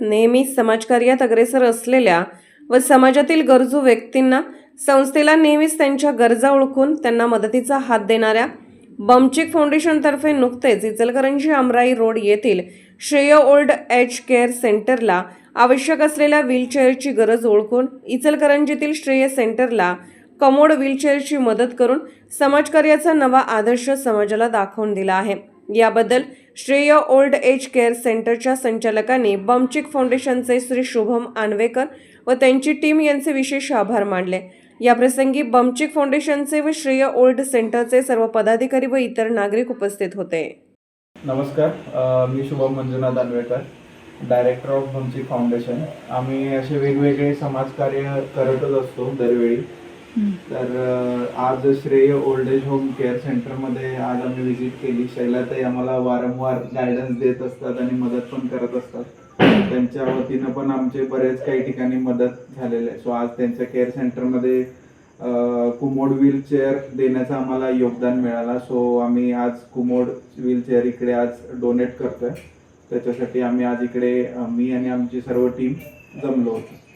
नेहमी समाजकार्यात अग्रेसर असलेल्या व समाजातील गरजू व्यक्तींना संस्थेला नेहमीच त्यांच्या गरजा ओळखून त्यांना मदतीचा हात देणाऱ्या बमचिक फाउंडेशनतर्फे नुकतेच इचलकरंजी आमराई रोड येथील श्रेय ओल्ड एज केअर सेंटरला आवश्यक असलेल्या व्हीलचेअरची गरज ओळखून इचलकरंजीतील श्रेय सेंटरला कमोड व्हीलचेअरची मदत करून समाजकार्याचा नवा आदर्श समाजाला दाखवून दिला आहे. याबद्दल श्रेय ओल्ड एज केअर सेंटरच्या संचालकांनी बमचिक फाउंडेशनचे श्री शुभम आनवेकर व त्यांची टीम यांचे विशेष आभार मानले. याप्रसंगी बमचिक फाउंडेशनचे व श्रेय ओल्ड सेंटरचे सर्व पदाधिकारी व इतर नागरिक उपस्थित होते. नमस्कार मी Shubham Manjunath Danvekar director of Bamchik foundation. आम्ही असे वेगवेगळे समाजकार्य करतच असतो दरवेळी. तर आज श्रेय ओल्ड एज होम केअर सेंटरमध्ये आज आम्ही व्हिजिट केली. शैलाताई आम्हाला वारंवार गायडन्स देत असतात आणि मदत पण करत असतात. त्यांच्या वतीनं पण आमचे बरेच काही ठिकाणी मदत झालेले आहे. सो आज त्यांच्या केअर सेंटरमध्ये अ, कुमोड व्हीलचेअर देण्याचं आम्हाला योगदान मिळाला. सो आम्ही आज कुमोड व्हीलचेअर इकडे आज डोनेट करतोय. त्याच्यासाठी आम्ही आज इकडे मी आणि आमची सर्व टीम जमलो होतो.